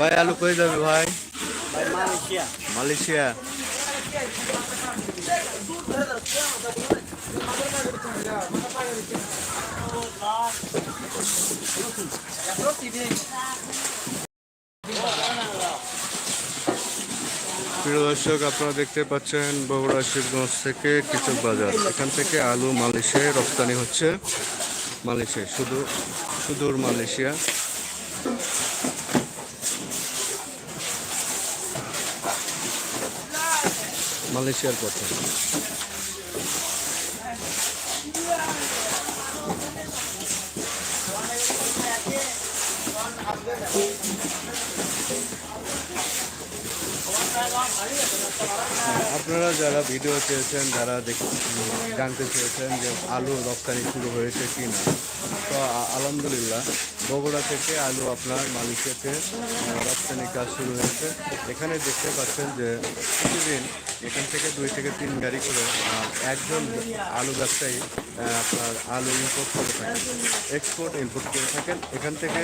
ভাই আলু কই যাবে ভাই? মালয়েশিয়া। প্রিয় দর্শক আপনারা দেখতে পাচ্ছেন বগুড়া শিবগঞ্জ থেকে কৃষক বাজার। এখান থেকে আলু মালয়েশিয়ায় রপ্তানি হচ্ছে মালয়েশিয়া শুধু সুদূর মালয়েশিয়া। মালয়েশিয়ার পথে আপনারা যারা ভিডিও চেয়েছেন, যারা জানতে চেয়েছেন যে আলু রপ্তানি শুরু হয়েছে কি না তো আলহামদুলিল্লাহ, বগুড়া থেকে আলু আপনার মালয়েশিয়াতে রপ্তানি কাজ শুরু হয়েছে। এখানে দেখতে পাচ্ছেন যে প্রতিদিন এখান থেকে দুই থেকে তিন গাড়ি করে একজন আলু ব্যবসায়ী আপনার আলু ইম্পোর্ট করে থাকেন। এক্সপোর্ট ইম্পোর্ট করে থাকেন। এখান থেকে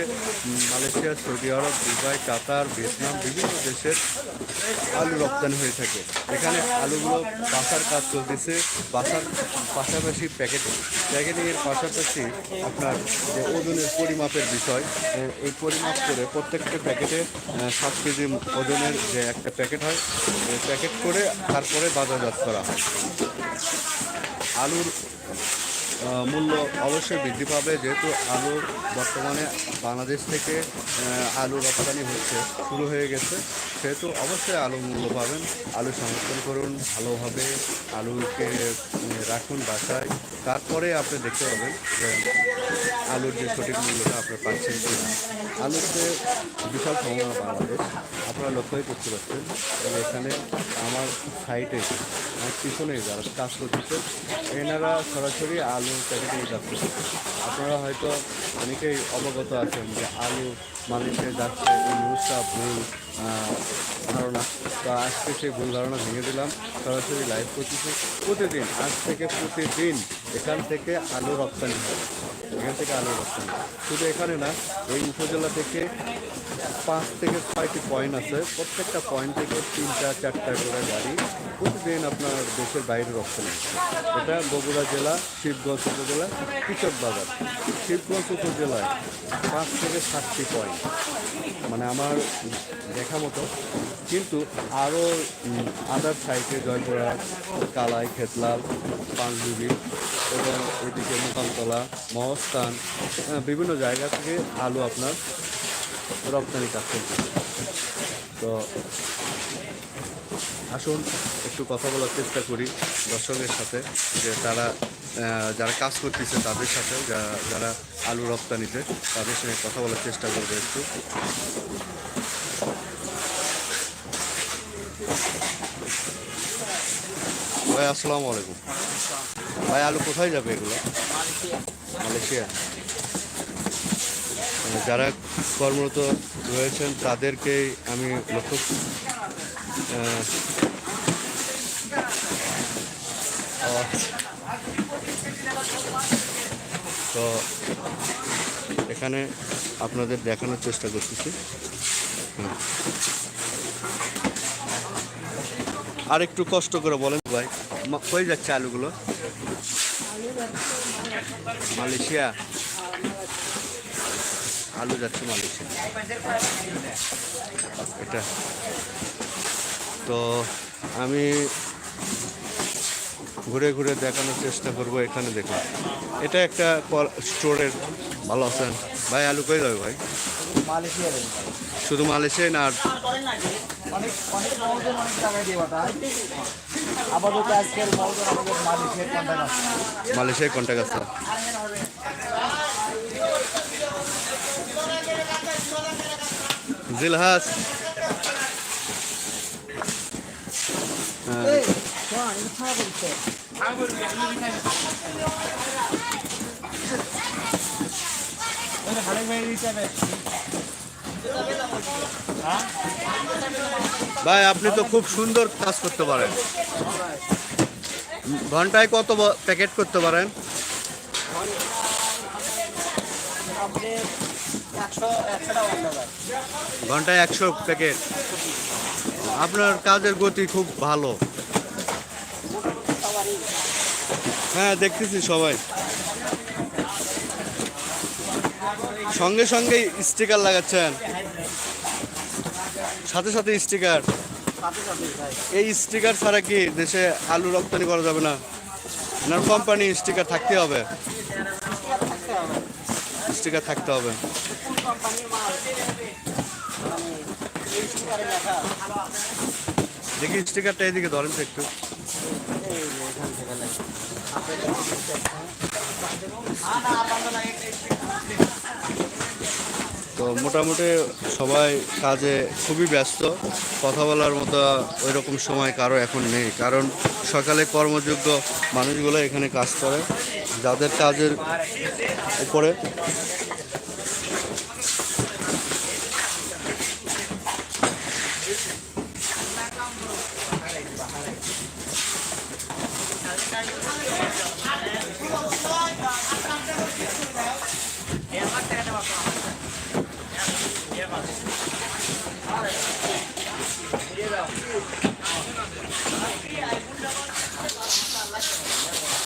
Malaysia, Saudi Arabia, Dubai, Qatar, Vietnam, বিভিন্ন দেশের আলু রপ্তানি হয়ে থাকে। এখানে আলুগুলো বাসার কাজ চলতেছে। বাসার পাশাপাশি প্যাকেটিং প্যাকেটিংয়ের পাশাপাশি আপনার যে ওজনের পরিমাপের বিষয় এই পরিমাপ করে প্রত্যেকটা প্যাকেটে সাত কেজি ওজনের যে একটা প্যাকেট হয় প্যাকেট করে তারপরে বাজারজাত করা হয়। আলুর মূল্য অবশ্যই বৃদ্ধি পাবে, যেহেতু আলু বর্তমানে বাংলাদেশ থেকে আলু রপ্তানি হচ্ছে, শুরু হয়ে গেছে। সেহেতু অবশ্যই আলু মূল্য পাবেন। আলু সংরক্ষণ করুন, ভালোভাবে আলুকে রাখুন বাসায়। তারপরে আপনি দেখতে পাবেন আলুর যে সঠিক মূল্যটা আপনি পাচ্ছেন কি না আলুতে বিশাল সম্ভাবনা বাংলাদেশ, আপনারা লক্ষ্যই করতে পারছেন এখানে আমার সাইটে আমার পিছনে যারা কাজ করতেছে, এনারা সরাসরি আলু প্যাকেটিং করতেছে আপনারা হয়তো অনেকেই অবগত আছেন যে আলু মানুষে যাচ্ছে, এই নিউজটা ভুল ধারণা। তো আজকে সেই ভুল ধারণা ভেঙে দিলাম। সরাসরি লাইভ করতেছে। প্রতিদিন, আজ থেকে প্রতিদিন এখান থেকে আলু রপ্তানি হয়। এখান থেকে আলু রপ্তানি শুধু এখানে না, এই উপজেলা থেকে পাঁচ থেকে ছয়টি পয়েন্ট আছে। প্রত্যেকটা পয়েন্ট থেকে তিনটা, চারটা করে গাড়ি প্রতিদিন আপনার দেশের বাইরে রপ্তানি এটা বগুড়া জেলা, শিবগঞ্জ উপজেলা, কৃষক বাজার। শিবগঞ্জ উপজেলায় পাঁচ থেকে সাতটি পয়েন্ট মানে আমার দেখা মতো। কিন্তু আরও আদার সাইডে জয়পুরা, কালাই, খেতলাল পাঁচবিবি এবং এদিকে মোকামতলা, মহস্থান বিভিন্ন জায়গা থেকে আলু আপনার রপ্তানি কাজ চলছে। তো আসুন একটু কথা বলার চেষ্টা করি দর্শকের সাথে যে তারা যারা কাজ করতেছে তাদের সাথে যারা আলু রপ্তানিতে তাদের সঙ্গে কথা বলার চেষ্টা করবে একটু। ভাই আসসালামু আলাইকুম। ভাই আলু কোথায় যাবে এগুলো? মালয়েশিয়া। যারা কর্মরত রয়েছেন তাদেরকেই আমি লক্ষ্য তো এখানে আপনাদের দেখানোর চেষ্টা করতেছি। আর একটু কষ্ট করে বলেন ভাই কই যাচ্ছে আলুগুলো? মালয়েশিয়া। আলু যাচ্ছে মালয়েশিয়া। এটা। তো আমি ঘুরে ঘুরে দেখানোর চেষ্টা করব এখানে দেখুন এটা একটা স্টোরের ভালো আছেন? ভাই আলু কই যাবে ভাই? শুধু মালয়েশিয়ায় না আর? অনেক অনেক মহজন অনেক টাকা দিয়ে ওটা আপাতত আজকের মহজন আমাদের মালয়েশিয়ার কন্ট্যাক্ট আছে মালয়েশিয়ায় কন্ট্যাক্ট আছে জিলহাস। ভাই আপনি তো খুব সুন্দর কাজ করতে পারেন। ঘন্টায় কত প্যাকেট করতে পারেন? ঘন্টায় একশো প্যাকেট। আপনার কাজের গতি খুব ভালো। হ্যাঁ দেখতেছি সবাই। সঙ্গে সঙ্গে স্টিকার লাগাচ্ছেন। সাথে সাথে স্টিকার। এই স্টিকার ছাড়া কি দেশে আলু রপ্তানি করা যাবে না? না কোম্পানি স্টিকার থাকতে হবে। স্টিকার থাকতে হবে। দেখি স্টিকারটা এদিকে ধরেন তো একটু। তো মোটামুটি সবাই কাজে খুবই ব্যস্ত। কথা বলার মতো ওই রকম সময় কারও এখন নেই। কারণ সকালে কর্মযোগ্য মানুষগুলো এখানে কাজ করে, যাদের কাজের উপরে